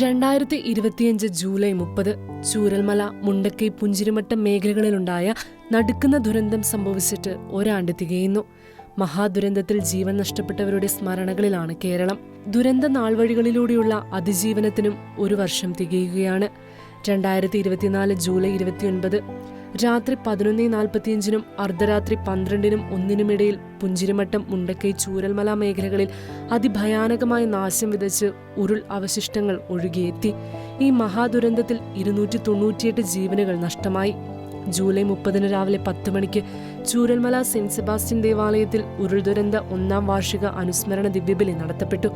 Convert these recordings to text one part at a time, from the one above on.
രണ്ടായിരത്തി ഇരുപത്തിയഞ്ച് ജൂലൈ മുപ്പത് ചൂരൽമല മുണ്ടക്കൈ പുഞ്ചിരിമട്ടം മേഖലകളിലുണ്ടായ നടുക്കുന്ന ദുരന്തം സംഭവിച്ചിട്ട് ഒരാണ്ട് തികയുന്നു മഹാദുരന്തത്തിൽ ജീവൻ നഷ്ടപ്പെട്ടവരുടെ സ്മരണകളിലാണ് കേരളം. ദുരന്ത നാൾവഴികളിലൂടെയുള്ള അതിജീവനത്തിനും ഒരു വർഷം തികയുകയാണ്. രണ്ടായിരത്തി ഇരുപത്തിനാല് ജൂലൈ ഇരുപത്തിയൊൻപത് രാത്രി പതിനൊന്ന് നാൽപ്പത്തിയഞ്ചിനും അർദ്ധരാത്രി പന്ത്രണ്ടിനും ഒന്നിനുമിടയിൽ പുഞ്ചിരിമട്ടം മുണ്ടക്കൈ ചൂരൽമല മേഖലകളിൽ അതിഭയാനകമായ നാശം വിതച്ച് ഉരുൾ അവശിഷ്ടങ്ങൾ ഒഴുകിയെത്തി. ഈ മഹാദുരന്തത്തിൽ ഇരുന്നൂറ്റി തൊണ്ണൂറ്റിയെട്ട് ജീവനുകൾ നഷ്ടമായി. ജൂലൈ മുപ്പതിന് രാവിലെ പത്ത് മണിക്ക് ചൂരൽമല സെന്റ് സെബാസ്റ്റ്യൻ ദേവാലയത്തിൽ ഉരുൾ ദുരന്ത ഒന്നാം വാർഷിക അനുസ്മരണ ദിവ്യബലി നടത്തപ്പെട്ടു.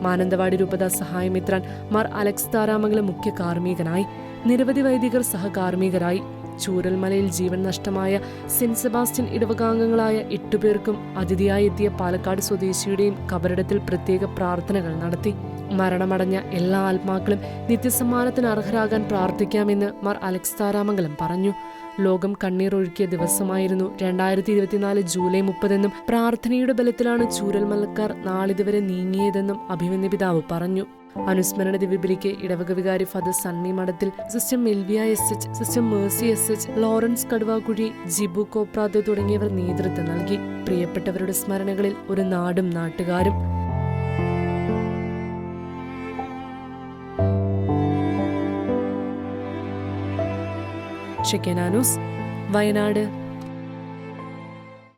മാനന്തവാടി രൂപത സഹായമിത്രാൻ മാർ അലക്സ് താരാമംഗലം മുഖ്യ കാർമ്മികനായി. നിരവധി വൈദികർ സഹകാർമ്മികരായി. ചൂരൽമലയിൽ ജീവൻ നഷ്ടമായ സെന്റ് സെബാസ്റ്റ്യൻ ഇടവകാംഗങ്ങളായ എട്ടുപേർക്കും അതിഥിയായി എത്തിയ പാലക്കാട് സ്വദേശിയുടെയും കബറിടത്തിൽ പ്രത്യേക പ്രാർത്ഥനകൾ നടത്തി. മരണമടഞ്ഞ എല്ലാ ആത്മാക്കളും നിത്യസമ്മാനത്തിന് അർഹരാകാൻ പ്രാർത്ഥിക്കാമെന്ന് മാർ അലക്സ് താരാമംഗലം പറഞ്ഞു. ലോകം കണ്ണീരൊഴുക്കിയ ദിവസമായിരുന്നു രണ്ടായിരത്തി ഇരുപത്തിനാല് ജൂലൈ മുപ്പതെന്നും പ്രാർത്ഥനയുടെ ബലത്തിലാണ് ചൂരൽ മലക്കാർ നാളിതുവരെ നീങ്ങിയതെന്നും അഭിമന്യ പിതാവ് പറഞ്ഞു. അനുസ്മരണ ദിവ്യബലിക്ക് ഇടവക വികാരി ഫാദർ സണ്ണി മഠത്തിൽ sister Melvia S H sister Mercy S H Lawrence Kaduvakuzhi Jibu കോപ്രാദ് തുടങ്ങിയവർ നേതൃത്വം നൽകി. പ്രിയപ്പെട്ടവരുടെ സ്മരണകളിൽ ഒരു നാടും നാട്ടുകാരും ഷെക്കനാനൂസ് വയനാട്